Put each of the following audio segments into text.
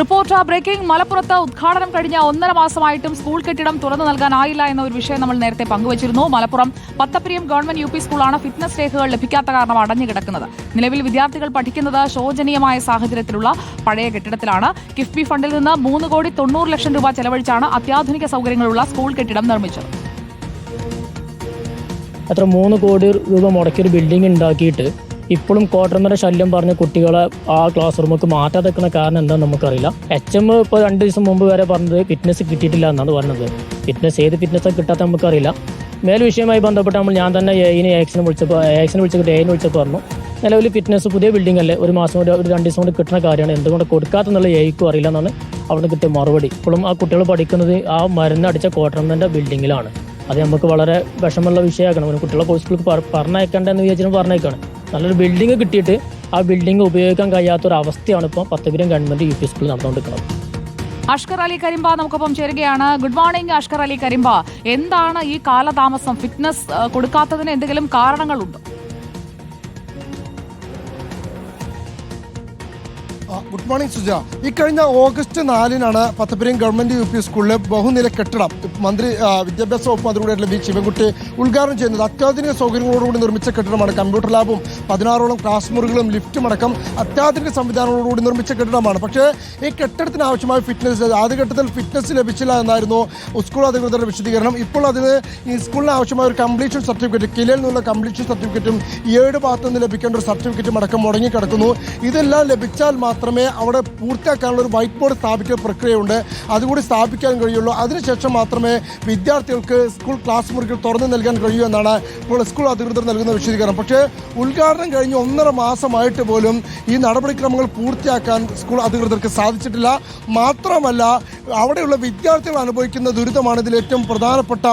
Report breaking. മലപ്പുറത്ത് ഉദ്ഘാടനം കഴിഞ്ഞ ഒന്നര മാസമായിട്ടും സ്കൂൾ കെട്ടിടം തുറന്നു നൽകാനായില്ല എന്ന ഒരു വിഷയം നമ്മൾ നേരത്തെ പങ്കുവച്ചിരുന്നു. Malappuram Pathappiriyam government U P സ്കൂളാണ് ഫിറ്റ്നസ് രേഖകൾ ലഭിക്കാത്ത കാരണം അടഞ്ഞു കിടക്കുന്നത് നിലവിൽ വിദ്യാർത്ഥികൾ പഠിക്കുന്നത് ശോചനീയമായ സാഹചര്യത്തിലുള്ള പഴയ കെട്ടിടത്തിലാണ്. കിഫ്ബി ഫണ്ടിൽ നിന്ന് മൂന്ന് കോടി തൊണ്ണൂറ് ലക്ഷം രൂപ ചെലവഴിച്ചാണ് അത്യാധുനിക സൗകര്യങ്ങളുള്ള സ്കൂൾ കെട്ടിടം നിർമ്മിച്ചത്. എത്ര മൂന്ന് കോടി രൂപ മുടക്കിയൊരു ബിൽഡിംഗ് ഉണ്ടാക്കിയിട്ട് ഇപ്പോഴും കോട്ടർമര ശല്യം പറഞ്ഞ കുട്ടികളെ ആ ക്ലാസ് റൂമിലേക്ക് മാറ്റാതെ നിൽക്കുന്ന കാരണം എന്താണെന്ന് നമുക്കറിയില്ല. എച്ച് എം ഇപ്പോൾ രണ്ട് ദിവസം മുമ്പ് വരെ പറഞ്ഞത് ഫിറ്റ്നസ് കിട്ടിയിട്ടില്ല എന്നാണ് പറഞ്ഞത്. ഫിറ്റ്നസ് ഏത് ഫിറ്റ്നസ് കിട്ടാത്ത നമുക്കറിയില്ല. മേൽ വിഷയമായി ബന്ധപ്പെട്ട് നമ്മൾ ഞാൻ തന്നെ എയിന് ഏക്സിനെ വിളിച്ചപ്പോൾ ഏക്സിനെ വിളിച്ചിട്ട് എയിനെ വിളിച്ചപ്പോൾ പറഞ്ഞു നിലവിൽ ഫിറ്റ്നസ് പുതിയ ബിൽഡിംഗ് അല്ലേ? ഒരു മാസം ഒരു രണ്ട് ദിവസം കൊണ്ട് കിട്ടുന്ന കാര്യമാണ്. എന്തുകൊണ്ട് കൊടുക്കാത്തെന്നുള്ള എയ്ക്കും അറിയില്ല എന്നാണ് അവിടുന്ന് കിട്ടിയ മറുപടി. ഇപ്പോഴും ആ കുട്ടികൾ പഠിക്കുന്നത് ആ മരുന്ന് അടിച്ച കോട്ടർമന്റെ ബിൽഡിങ്ങിലാണ് അത് നമുക്ക് വളരെ വിഷമമുള്ള വിഷയമാക്കണം. കുട്ടികളെ കോഴ്സുകൾക്ക് പറഞ്ഞയക്കേണ്ടതെന്ന് വിചാരിച്ചാൽ പറഞ്ഞേക്കാണ്. നല്ലൊരു ബിൽഡിംഗ് കിട്ടിയിട്ട് ആ ബിൽഡിംഗ് ഉപയോഗിക്കാൻ കഴിയാത്ത ഒരു അവസ്ഥയാണ് ഇപ്പോൾ പത്തപുരം ഗവൺമെന്റ് യു പി സ്കൂളിൽ നടന്നുകൊണ്ടിരിക്കുന്നത്. അഷ്കർ അലി കരിമ്പ നമുക്കൊപ്പം ചേരുകയാണ്. Good morning Ashkar Ali Karimba. എന്താണ് ഈ കാലതാമസം? ഫിറ്റ്നസ് കൊടുക്കാത്തതിന് എന്തെങ്കിലും കാരണങ്ങളുണ്ടോ? Good morning Suja. കഴിഞ്ഞ ഓഗസ്റ്റ് നാലിനാണ് പത്തപ്പുരം ഗവൺമെന്റ് യു പി സ്കൂളിലെ ബഹുനില കെട്ടിടം മന്ത്രി വിദ്യാഭ്യാസ വകുപ്പ് മന്ത്രിയുടെ വി ശിവൻകുട്ടി ഉദ്ഘാടനം ചെയ്യുന്നത്. അത്യാധുനിക സൗകര്യങ്ങളോടുകൂടി നിർമ്മിച്ച കെട്ടിടമാണ്. കമ്പ്യൂട്ടർ ലാബും പതിനാറോളം ക്ലാസ് മുറികളും ലിഫ്റ്റും അടക്കം അത്യാധുനിക സംവിധാനങ്ങളോടുകൂടി നിർമ്മിച്ച കെട്ടിടമാണ്. പക്ഷേ ഈ കെട്ടിടത്തിന് ആവശ്യമായ ഫിറ്റ്നസ് ആദ്യഘട്ടത്തിൽ ഫിറ്റ്നസ് ലഭിച്ചില്ല എന്നായിരുന്നു സ്കൂൾ അധികൃതരുടെ വിശദീകരണം. ഇപ്പോൾ അതിന് ഈ സ്കൂളിന് ആവശ്യമായ ഒരു കംപ്ലീഷൻ സർട്ടിഫിക്കറ്റ് കിലയിൽ നിന്നുള്ള കംപ്ലീഷൻ സർട്ടിഫിക്കറ്റും ഏഴ് ഭാഗത്തു നിന്ന് ലഭിക്കേണ്ട ഒരു സർട്ടിഫിക്കറ്റും അടക്കം മുടങ്ങിക്കിടക്കുന്നു. ഇതെല്ലാം ലഭിച്ചാൽ മാത്രമേ അവിടെ പൂർത്തിയാക്കാനുള്ള ഒരു വൈറ്റ് ബോർഡ് സ്ഥാപിക്കുന്ന പ്രക്രിയയുണ്ട്. അതുകൂടി സ്ഥാപിക്കാൻ കഴിയുള്ളൂ. അതിനുശേഷം മാത്രമേ വിദ്യാർത്ഥികൾക്ക് സ്കൂൾ ക്ലാസ് മുറികൾ തുറന്നു നൽകാൻ കഴിയൂ എന്നാണ് ഇപ്പോൾ സ്കൂൾ അധികൃതർ നൽകുന്ന വിശദീകരണം. പക്ഷേ ഉദ്ഘാടനം കഴിഞ്ഞ് ഒന്നര മാസമായിട്ട് പോലും ഈ നടപടിക്രമങ്ങൾ പൂർത്തിയാക്കാൻ സ്കൂൾ അധികൃതർക്ക് സാധിച്ചിട്ടില്ല. മാത്രമല്ല അവിടെയുള്ള വിദ്യാർത്ഥികൾ അനുഭവിക്കുന്ന ദുരിതമാണ് ഇതിൽ ഏറ്റവും പ്രധാനപ്പെട്ട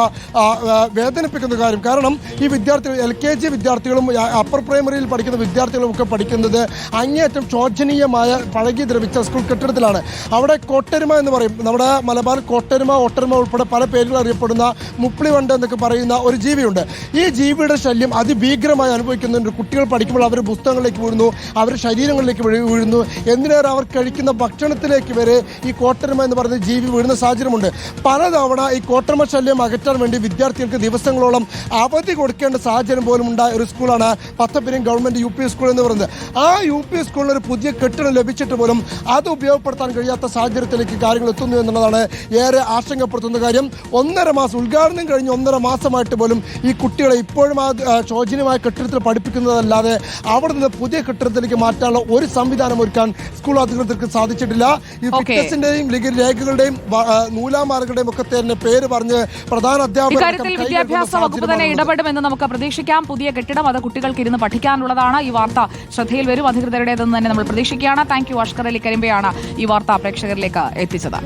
വേദനിപ്പിക്കുന്ന കാര്യം. കാരണം ഈ വിദ്യാർത്ഥികൾ എൽ കെ ജി വിദ്യാർത്ഥികളും അപ്പർ പ്രൈമറിയിൽ പഠിക്കുന്ന വിദ്യാർത്ഥികളും ഒക്കെ പഠിക്കുന്നത് അങ്ങേയറ്റം ശോചനീയമായ പഴകി ദ്രവിച്ച സ്കൂൾ കെട്ടിടത്തിലാണ്. അവിടെ കോട്ടരുമ എന്ന് പറയും. നമ്മുടെ മലബാർ കോട്ടരുമ ഒട്ടരുമ ഉൾപ്പെടെ പല പേരുകൾ അറിയപ്പെടുന്ന മുപ്പിളിവണ്ട് എന്നൊക്കെ പറയുന്ന ഒരു ജീവിയുണ്ട്. ഈ ജീവിയുടെ ശല്യം അതിഭീകരമായി അനുഭവിക്കുന്നുണ്ട്. കുട്ടികൾ പഠിക്കുമ്പോൾ അവർ പുസ്തകങ്ങളിലേക്ക് വീഴുന്നു അവർ ശരീരങ്ങളിലേക്ക് വീഴുന്നു. എന്തിനേറെ അവർ കഴിക്കുന്ന ഭക്ഷണത്തിലേക്ക് വരെ ഈ കോട്ടരുമ എന്ന് പറയുന്ന ജീവി വീഴുന്ന സാഹചര്യമുണ്ട്. പലതവണ ഈ കോട്ടരുമ ശല്യം അകറ്റാൻ വേണ്ടി വിദ്യാർത്ഥികൾക്ക് ദിവസങ്ങളോളം അവധി കൊടുക്കേണ്ട സാഹചര്യം പോലും ഉണ്ടായ ഒരു സ്കൂളാണ് Pathappiriyam government U P school എന്ന് പറയുന്നത്. ആ യു പി സ്കൂളിൽ ഒരു പുതിയ കെട്ടിടം ലഭിച്ചിട്ട് പോലും അത് ഉപയോഗപ്പെടുത്താൻ കഴിയാത്ത സാഹചര്യത്തിലേക്ക് കാര്യങ്ങൾ എത്തുന്നു എന്നുള്ളതാണ് ഏറെ ആശങ്കപ്പെടുത്തുന്ന കാര്യം. ഒന്നര മാസം ഉദ്ഘാടനം കഴിഞ്ഞ് ഒന്നര മാസമായിട്ട് പോലും ഈ കുട്ടികളെ ഇപ്പോഴും ആ ശോചനീയമായ കെട്ടിടത്തിൽ പഠിപ്പിക്കുന്നതല്ലാതെ അവിടെ നിന്ന് പുതിയ കെട്ടിടത്തിലേക്ക് മാറ്റാനുള്ള ഒരു സംവിധാനം ഒരുക്കാൻ സ്കൂൾ അധികൃതർക്ക് സാധിച്ചിട്ടില്ല. ഈ. ഫിറ്റ്നസിന്റെയും രേഖകളുടെയും വ- ഒക്കെ തന്നെ പേര് പറഞ്ഞ് പ്രധാന അധ്യാപകർ ഇടപെടുമെന്ന് നമുക്ക് പ്രതീക്ഷിക്കാം. പുതിയ കെട്ടിടം അത് കുട്ടികൾക്ക് ഇരുന്ന് പഠിക്കാനുള്ളതാണ്. ഈ വാർത്ത ശ്രദ്ധയിൽ വരും. അധികൃതരുടേതെന്ന് തന്നെ നമ്മൾ പ്രതീക്ഷിക്കുകയാണ്. താങ്ക് യു അഷ്കർ അലി കരിമ്പയാണ് ഈ വാർത്ത പ്രേക്ഷകരിലേക്ക് എത്തിച്ചത്.